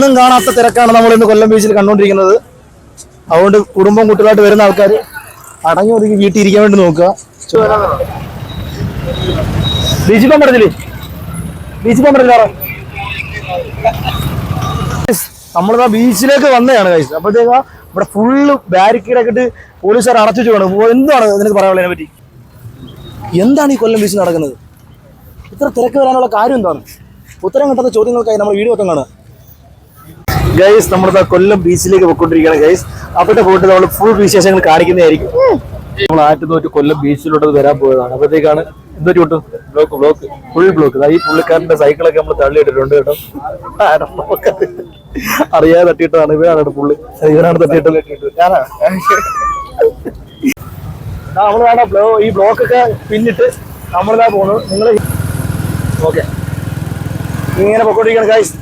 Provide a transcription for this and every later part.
എന്നും കാണാത്ത തിരക്കാണ് നമ്മൾ ഇന്ന് കൊല്ലം ബീച്ചിൽ കണ്ടുകൊണ്ടിരിക്കുന്നത്. അതുകൊണ്ട് കുടുംബം കുട്ടികളായിട്ട് വരുന്ന ആൾക്കാർ അടങ്ങി ഒതുങ്ങി വീട്ടിൽ ഇരിക്കാൻ വേണ്ടി നോക്കുക. ബീച്ചിൽ പോകാൻ പറ്റത്തില്ലേ ബീച്ചിൽ പോകാൻ പറ്റില്ല നമ്മളിതാ ബീച്ചിലേക്ക് വന്നതാണ് കഴിച്ചത് അപ്പോഴത്തേക്ക് ഇവിടെ ഫുള്ള് ബാരിക്കേഡൊക്കെ ഇട്ട് പോലീസുകാർ അടച്ചു വേണം എന്താണ് നിനക്ക് പറയാനുള്ളത് പറ്റി എന്താണ് ഈ കൊല്ലം ബീച്ചിൽ നടക്കുന്നത്? ഇത്ര തിരക്ക് വരാനുള്ള കാര്യം എന്താണ്? ഉത്തരം കിട്ടാത്ത ചോദ്യങ്ങൾക്കായി നമ്മൾ വീഡിയോ ഒക്കെ കാണുക. ഗൈസ് നമ്മുടെ കൊല്ലം ബീച്ചിലേക്ക് പോയിക്കൊണ്ടിരിക്കുകയാണ് ഗൈസ് അവിടെ പോയിട്ട് നമ്മൾ ഫുൾ വിശേഷങ്ങൾ കാണിക്കുന്നതായിരിക്കും. നമ്മൾ ആയിരത്തി നൂറ്റി കൊല്ലം ബീച്ചിലോട്ട് വരാൻ പോയതാണ്. അപ്പോഴത്തേക്കാണ് എന്തൊരു കിട്ടും ബ്ലോക്ക് ബ്ലോക്ക് ഫുൾ ബ്ലോക്ക് ഈ പുള്ളിക്കാരന്റെ സൈക്കിളൊക്കെ നമ്മൾ തള്ളിയിട്ടിട്ടുണ്ട് കേട്ടോ. അറിയാതെ തട്ടിയിട്ടാണ് ഇവരാണ് പുള്ളി? ഇവരാണ് തട്ടിയിട്ട് നമ്മൾ ബ്ലോ ഈ ബ്ലോക്ക് ഒക്കെ പിന്നിട്ട് നമ്മളിതാ പോകുന്നത് നിങ്ങൾ ഓക്കെ ഇങ്ങനെ പൊക്കോണ്ടിരിക്കണം ഗൈസ്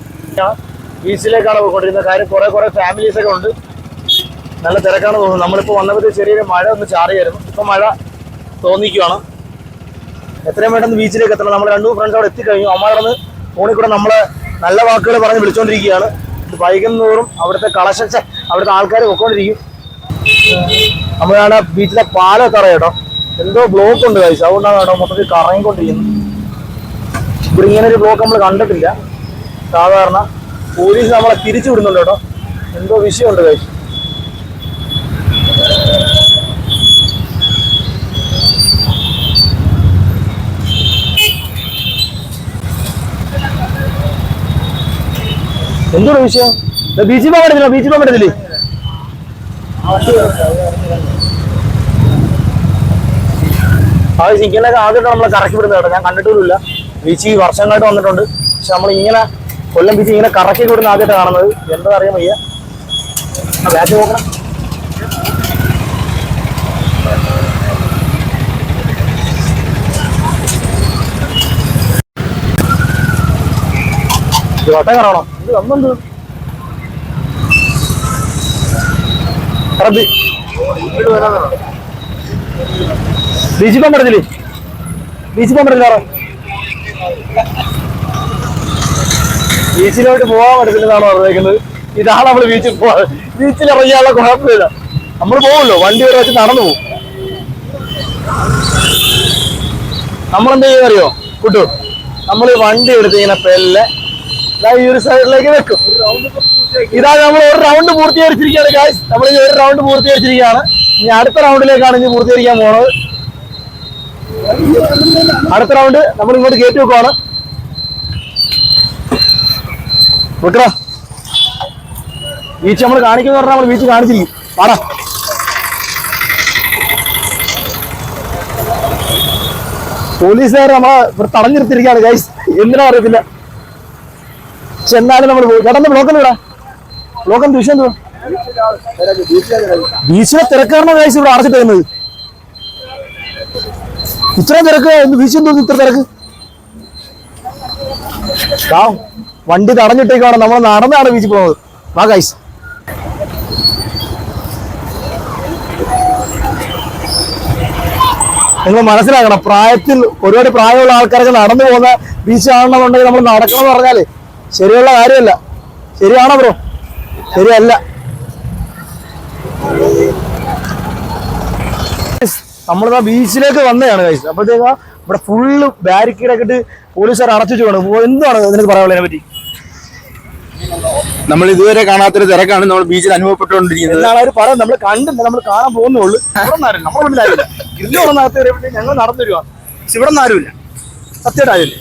ബീച്ചിലേക്കാണ് പോയിക്കൊണ്ടിരുന്നത് കാര്യം കുറെ കുറെ ഫാമിലീസ് ഒക്കെ ഉണ്ട്. നല്ല തിരക്കാണ് തോന്നുന്നത് നമ്മളിപ്പോൾ വന്നപ്പോൾ ചെറിയൊരു മഴ ഒന്ന് ചാറിയായിരുന്നു. ഇപ്പം മഴ തോന്നിക്കുവാണ്. എത്രയും പെട്ടെന്ന് ബീച്ചിലേക്ക് എത്തണം. നമ്മൾ രണ്ടു ഫ്രണ്ട്സ് അവിടെ എത്തിക്കഴിഞ്ഞു. അമ്മാറന്ന് ഫോണിൽ കൂടെ നമ്മളെ നല്ല വാക്കുകൾ പറഞ്ഞ് വിളിച്ചോണ്ടിരിക്കുകയാണ്. ഇത് വൈകുന്നതോറും അവിടുത്തെ കളക്ഷൻ അവിടുത്തെ ആൾക്കാർ പൊക്കോണ്ടിരിക്കും. നമ്മളാണ് ബീച്ചിലെ പാല തറ എന്തോ ബ്ലോക്ക് ഉണ്ട് കഴിച്ചു അതുകൊണ്ടാണ് കേട്ടോ മൊത്തത്തിൽ കറങ്ങിക്കൊണ്ടിരിക്കുന്നത്. ഇവിടെ ഇങ്ങനെ ഒരു ബ്ലോക്ക് നമ്മൾ കണ്ടിട്ടില്ല. സാധാരണ പോലീസ് നമ്മളെ തിരിച്ചു വിടുന്നുണ്ട് കേട്ടോ. എന്തോ വിഷയമുണ്ട് കൈ എന്തോ വിഷയം? ബീച്ചിൽ പോകാൻ പറ്റത്തില്ല ബീച്ചിൽ പോകാൻ പറ്റത്തില്ലേ ആ ചിക്കനൊക്കെ ആദ്യമായിട്ട് നമ്മളെ കറക്കി വിടുന്നത് കേട്ടോ. ഞാൻ കണ്ടിട്ടില്ല ബീച്ച് വർഷങ്ങളായിട്ട് വന്നിട്ടുണ്ട്. പക്ഷെ നമ്മൾ ഇങ്ങനെ കൊല്ലം ബീച്ച് ഇങ്ങനെ കറക്കി കൊടുന്ന ആദ്യമായിട്ട് കാണുന്നത്. എന്താ അറിയാൻ വയ്യ. ബാറ്റ് നോക്കണം. വട്ടം കാണണം? ഇത് വന്നുണ്ട് റബ്ബി. ബീച്ചിപ്പം പറഞ്ഞില്ലേ ബീച്ചിപ്പം പറഞ്ഞില്ല ബീച്ചിലോട്ട് പോകാൻ പറ്റത്തില്ലെന്നാണ് പറഞ്ഞേക്കുന്നത് ഇതാണ് നമ്മൾ ബീച്ചിൽ പോകാൻ ബീച്ചിൽ ഇറങ്ങിയാലുള്ള കുഴപ്പമില്ല. നമ്മൾ പോകുമല്ലോ വണ്ടി വരെ വെച്ച് നടന്നു പോകും നമ്മളെന്ത് ചെയ്യുന്നറിയോ? കുട്ടു നമ്മൾ വണ്ടി എടുത്ത് ഇങ്ങനെ പെല്ലെ ഈ ഒരു സൈഡിലേക്ക് വെക്കും. ഇതാ നമ്മൾ ഒരു റൗണ്ട് പൂർത്തീകരിച്ചിരിക്കുകയാണ് ഗായ്സ് നമ്മൾ ഈ ഒരു റൗണ്ട് പൂർത്തീകരിച്ചിരിക്കുകയാണ്. ഇനി അടുത്ത റൗണ്ടിലേക്കാണ് ഇനി പൂർത്തീകരിക്കാൻ പോണത്. അടുത്ത റൗണ്ട് നമ്മൾ ഇങ്ങോട്ട് കയറ്റി വെക്കുവാണ്. വിക്ര ബീച്ച് നമ്മൾ കാണിക്കുന്ന പറഞ്ഞാൽ നമ്മൾ ബീച്ച് കാണിച്ചിരിക്കും. പാടാ പോലീസുകാർ നമ്മളെ ഇവിടെ തടഞ്ഞു നിർത്തിയിരിക്കുകയാണ് ഗൈസ് എന്തിനാ അറിയത്തില്ല. പക്ഷെ എന്നാലും നമ്മൾ കടന്ന് ബ്ലോക്ക് ഇവിടെ ബ്ലോക്ക് എന്ത്? വിഷയം എന്തുവാ? ബീച്ചിലെ തിരക്കാണോ ഗൈസ് ഇവിടെ അടച്ചിട്ട് വരുന്നത് ഇത്രയും തിരക്ക് എന്ത് ബീച്ച് എന്തോന്നു ഇത്ര തിരക്ക്? വണ്ടി തടഞ്ഞിട്ടേക്കാണ് നമ്മൾ നടന്നാണ് ബീച്ചിൽ പോകുന്നത് വാ ഗൈസ് നിങ്ങൾ മനസ്സിലാക്കണം പ്രായത്തിൽ ഒരുപാട് പ്രായമുള്ള ആൾക്കാരൊക്കെ നടന്നു പോകുന്ന ബീച്ച് നമ്മൾ നടക്കണം എന്ന് പറഞ്ഞാൽ ശരിയുള്ള കാര്യമല്ല. ശരിയാണോ ബ്രോ ശരിയല്ല. നമ്മളിതാ ബീച്ചിലേക്ക് വന്നതാണ് കഴിച്ചത് അപ്പോഴത്തേക്കാ ഇവിടെ ഫുള്ള് ബാരിക്കേഡൊക്കെ ഇട്ട് പോലീസുകാർ അടച്ചു വേണം എന്താണ് നിനക്ക് പറയാനുള്ളതിനെ പറ്റി നമ്മൾ ഇതുവരെ കാണാത്തൊരു തിരക്കാണ് നമ്മൾ ബീച്ചിൽ അനുഭവപ്പെട്ടുകൊണ്ടിരിക്കുന്നത്. എന്നാണ് അവർ നമ്മൾ കണ്ടില്ല നമ്മൾ കാണാൻ പോകുന്നുള്ളൂ ഇവിടെ നിന്നാരും നമ്മുടെ ആരുമില്ല ഇന്ന് ഉറങ്ങാത്ത ഞങ്ങൾ നടന്നു വരുവാ. പക്ഷെ ഇവിടെ ആരുമില്ല സത്യമായിട്ട്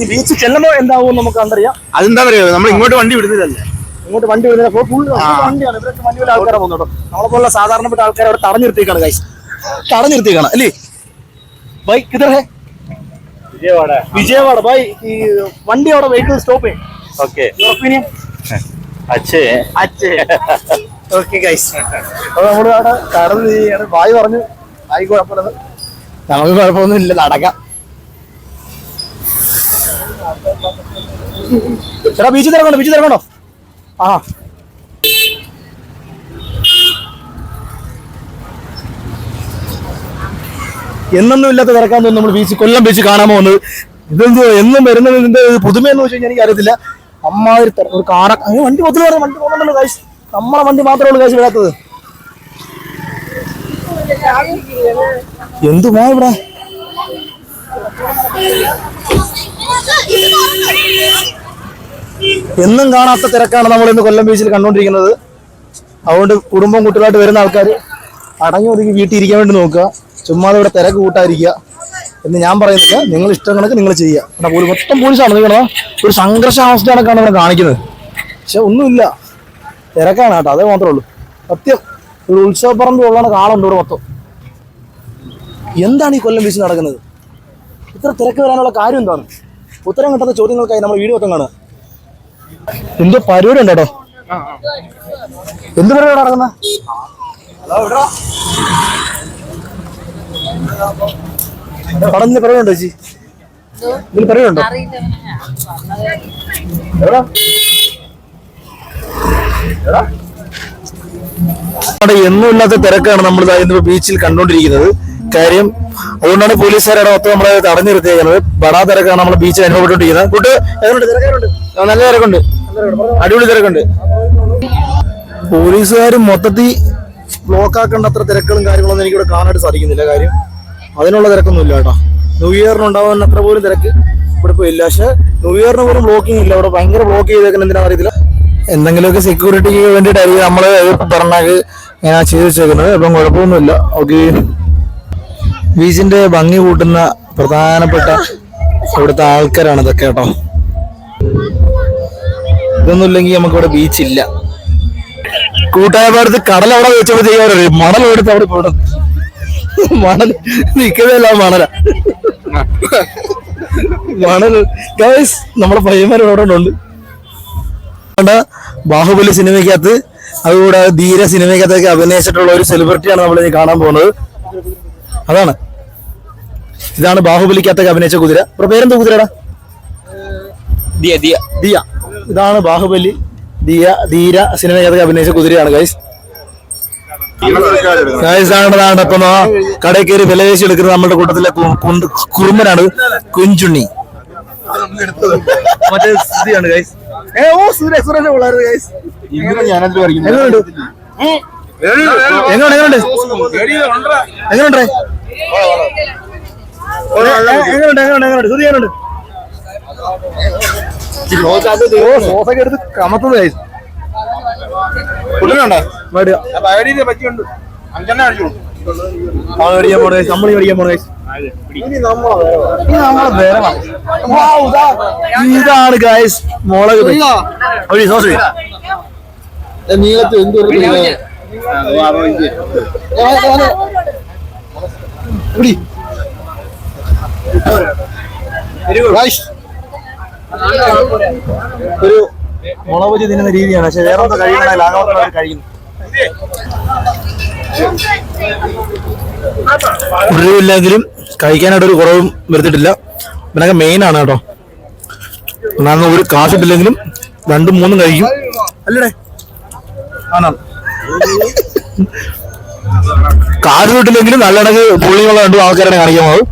ഈ ബീച്ച് ചെല്ലുമ്പോൾ എന്താവും നമുക്ക് കണ്ടറിയാം. അതെന്താ പറയുക നമ്മൾ ഇങ്ങോട്ട് വണ്ടി വിടുന്നില്ലല്ലേ ഇങ്ങോട്ട് വണ്ടി വിടുന്നില്ല. ഫുൾ വണ്ടിയാണ്. ഇവരൊക്കെ വണ്ടിയുള്ള ആൾക്കാരെ പോകുന്നുണ്ടോ നമ്മളെ പോലുള്ള സാധാരണപ്പെട്ട ആൾക്കാരെ അവിടെ തടഞ്ഞിരുത്തിക്കാണ് നിർത്തിയേക്കാണ് തടഞ്ഞിരുത്തിക്കാണ് അല്ലേ? ബൈ കിതർ ഹേ. വിജയവാഡ. വിജയവാഡ. ബൈ ഈ വണ്ടി അവിടെ വെഹിക്കിൾ സ്റ്റോപ്പ് ചെയ്യും. ഓക്കെ. യുവർ ഒപ്പീനിയൻ അച്ഛേ. അച്ഛേ. ഓക്കെ ഗൈസ് അപ്പൊ നമ്മൾ അവിടെ കടന്ന് ചെയ്യാണ് വായി പറഞ്ഞു. വായി കുഴപ്പമില്ല. നമുക്ക് കുഴപ്പമൊന്നും ഇല്ല നടക്കാം. ചേട്ടാ ബീച്ച് തിരക്കണ്ടോ ബീച്ച് തിരക്കണ്ടോ ആ. എന്നൊന്നും ഇല്ലാത്ത തിരക്കാൻ തോന്നുന്നു നമ്മൾ ബീച്ച് കൊല്ലം ബീച്ച് കാണാൻ പോകുന്നത്. ഇതെന്തോ എന്നും വരുന്നതിന്റെ പുതുമയെന്ന് വെച്ച് കഴിഞ്ഞാൽ എനിക്ക് അറിയത്തില്ല അമ്മാതിരി തരം ഒരു കാറ അങ്ങനെ വണ്ടി മൊത്തം പറയാം വണ്ടി പോകുന്നുണ്ടല്ലോ കാശ് നമ്മളെ വണ്ടി മാത്രമേ ഉള്ളൂ കാശ് വരാത്തത് എന്തുമാ ഇവിടെ? എന്നും കാണാത്ത തിരക്കാണ് നമ്മൾ ഇന്ന് കൊല്ലം ബീച്ചിൽ കണ്ടുകൊണ്ടിരിക്കുന്നത്. അതുകൊണ്ട് കുടുംബം കുട്ടികളായിട്ട് വരുന്ന ആൾക്കാർ അടങ്ങി ഒതുങ്ങി വീട്ടിൽ ഇരിക്കാൻ വേണ്ടി നോക്കുക. ചുമ്മാതെ ഇവിടെ തിരക്ക് കൂട്ടാതിരിക്കുക. എന്ന് ഞാൻ പറയുന്നില്ല. നിങ്ങൾ ഇഷ്ടം കണക്ക് നിങ്ങൾ ചെയ്യുക. കാരണം പോലീസ് മൊത്തം പോലീസാണ്. നിൽക്കണോ ഒരു സംഘർഷാവസ്ഥ കണക്കാണ് ഇവിടെ കാണിക്കുന്നത്. പക്ഷെ ഒന്നുമില്ല. തിരക്കാണ് കേട്ടോ. അതേ മാത്രമേ ഉള്ളൂ. സത്യം. ഒരു ഉത്സവപ്പറമ്പ് ഉള്ളതാണ് കാണുന്നുണ്ട് ഇവിടെ മൊത്തം. എന്താണ് ഈ കൊല്ലം ബീച്ച് നടക്കുന്നത്? ഇത്ര തിരക്ക് വരാനുള്ള കാര്യം എന്താണ്? ഉത്തരം കിട്ടാത്ത ചോദ്യങ്ങൾക്കായി നമ്മൾ വീഡിയോ മൊത്തം കാണുക. എന്തോ പരിപാടി ഉണ്ട് എന്ത് പരിപാടി നടക്കുന്ന പടന്ന് പറയുന്നുണ്ടോ ചേച്ചി? ഇതിൽ? എടാ? അവിടെ എന്നുമില്ലാത്ത തിരക്കാണ് നമ്മൾ ഇന്നിപ്പോ ബീച്ചിൽ കണ്ടുകൊണ്ടിരിക്കുന്നത് കാര്യം അതുകൊണ്ടാണ് പോലീസുകാരുടെ മൊത്തം നമ്മളെ തടഞ്ഞു നിർത്തിയേക്കുന്നത്. ബടാ തിരക്കാണ് നമ്മൾ ബീച്ചിൽ അനുഭവപ്പെട്ടുകൊണ്ടിരിക്കുന്നത്. കൂട്ട് നല്ല തിരക്കുണ്ട്. അടിപൊളി തിരക്കുണ്ട്. പോലീസുകാർ മൊത്തത്തിൽ ബ്ലോക്ക് ആക്കേണ്ട അത്ര തിരക്കുകളും കാര്യങ്ങളൊന്നും എനിക്കിവിടെ കാണാനായിട്ട് സാധിക്കുന്നില്ല. കാര്യം അതിനുള്ള തിരക്കൊന്നും ഇല്ല കേട്ടോ ന്യൂ ഇയറിന് ഉണ്ടാവുന്ന അത്ര പോലും തിരക്ക് ഇവിടെ ഇപ്പോൾ ഇല്ല. പക്ഷെ ന്യൂ ഇയറിന് പോലും ബ്ലോക്കിംഗ് ഇല്ല. ഇവിടെ ഭയങ്കര ബ്ലോക്ക് ചെയ്തേക്കുന്ന എന്തിനാണെന്ന് അറിയത്തില്ല. എന്തെങ്കിലുമൊക്കെ സെക്യൂരിറ്റിക്ക് വേണ്ടിയിട്ടായിരിക്കും നമ്മൾ പറഞ്ഞാൽ ഞാൻ ചെയ്ത് വെച്ചേക്കുന്നത്. അപ്പം കുഴപ്പമൊന്നുമില്ല. ഓക്കെ ബീച്ചിന്റെ ഭംഗി കൂട്ടുന്ന പ്രധാനപ്പെട്ട ഇവിടുത്തെ ആൾക്കാരാണ് ഇതൊക്കെ കേട്ടോ. ഇതൊന്നും ഇല്ലെങ്കിൽ നമുക്ക് ഇവിടെ ബീച്ചില്ല കൂട്ടായപാടത്ത് കടൽ അവിടെ വെച്ചപ്പോൾ ചെയ്യാറില്ല മണൽ എടുത്ത് അവിടെ പോടും മണൽ നിൽക്കുന്നതല്ല മണല. മണൽ ഗൈസ് അവിടെ ഉണ്ട് ബാഹുബലി സിനിമയ്ക്കകത്ത് അതുകൂടാതെ ധീര സിനിമയ്ക്കകത്തൊക്കെ അഭിനയിച്ചിട്ടുള്ള ഒരു സെലിബ്രിറ്റിയാണ് നമ്മൾ ഇനി കാണാൻ പോകുന്നത്. അതാണ്. ഇതാണ് ബാഹുബലിക്കകത്തൊക്കെ അഭിനയിച്ച കുതിര. ഇവിടെ പേരെന്താ കുതിരടാ? ദിയ ദിയ. ദിയ. ഇതാണ് ബാഹുബലി ദിയ ധീര സിനിമയ്ക്കകത്തൊക്കെ അഭിനയിച്ച കുതിരയാണ് ഗൈസ് ഇപ്പൊ നാ കടയിൽ കയറി വില വേശി എടുക്കുന്ന നമ്മുടെ കൂട്ടത്തിലെ കുറുമ്പനാണ് കുഞ്ചുണ്ണി. മറ്റേ സ്ഥിതിയാണ് ഗൈസ് ഏ ഓ സൂര്യ സുരേഷ് ഗൈസ് ഇങ്ങനെ സോസൊക്കെ എടുത്ത് കമത്തത് ഗൈസ് കുട്ടനുണ്ടോ? പോണേ നമ്മൾ പോണേ ഇതാണ് ഗായസ് മുളക് സോസ്. ഗൈസ് ഒരു മുളക് തിന്നുന്ന രീതിയാണ് പക്ഷെ വേറെ ഒന്നും ലാഘവത്തിലാണ് ലാഘവത്തോടെ ഇല്ലെങ്കിലും കഴിക്കാനായിട്ട് ഒരു കുറവും വരുത്തിട്ടില്ല ഇവനൊക്കെ മെയിൻ ആണ് കേട്ടോ. ഒന്നാമത് ഒരു കാശിട്ടില്ലെങ്കിലും രണ്ടും മൂന്നും കഴിക്കും. അല്ലടേ. ആണോ? കാശ് കിട്ടില്ലെങ്കിലും നല്ല കണക്ക് പുള്ളിയുള്ള രണ്ടും ആൾക്കാരാണ് കാണിക്കാൻ പോകും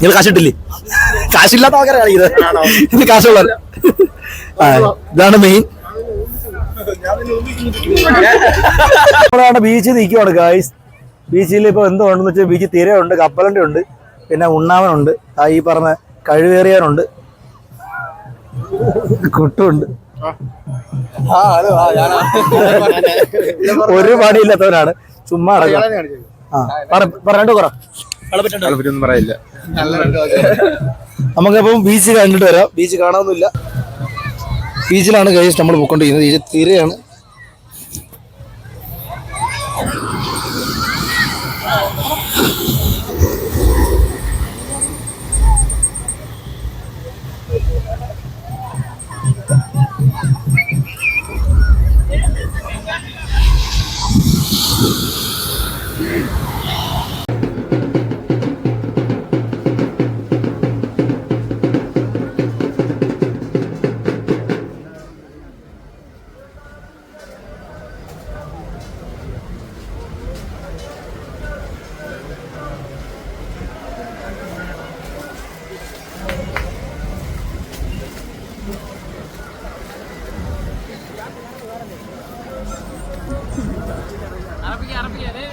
നിങ്ങൾ കാശിട്ടില്ലേ? കാശില്ലാത്ത ആൾക്കാരെ കാണിക്കുന്നത്. ഇത് കാശുള്ള ഇതാണ് മെയിൻ നമ്മളാണ് ബീച്ചിൽ നിൽക്കുവാണ് ഗായ്സ് ബീച്ചിൽ ഇപ്പൊ എന്തോ ഉണ്ടെന്ന് വെച്ചാൽ ബീച്ചിൽ തിരയുണ്ട് കപ്പലണ്ടി ഉണ്ട് പിന്നെ ഉണ്ണാവനുണ്ട്. ആ ഈ പറഞ്ഞ കഴിവേറിയാനുണ്ട്. കുട്ടുണ്ട്. ഒരു പണിയില്ലാത്തവനാണ്. ചുമ്മാ അടക്കം ആ പറ- പറ പറ. ഒന്നും പറയില്ല. നമുക്കപ്പം ബീച്ച് കണ്ടിട്ട് വരാം. ബീച്ച് കാണാനൊന്നുമില്ല. ബീച്ചിലാണ് കഴിച്ച് നമ്മൾ പോയിക്കൊണ്ടിരിക്കുന്നത് ഈ തീരെയാണ്. அரபியது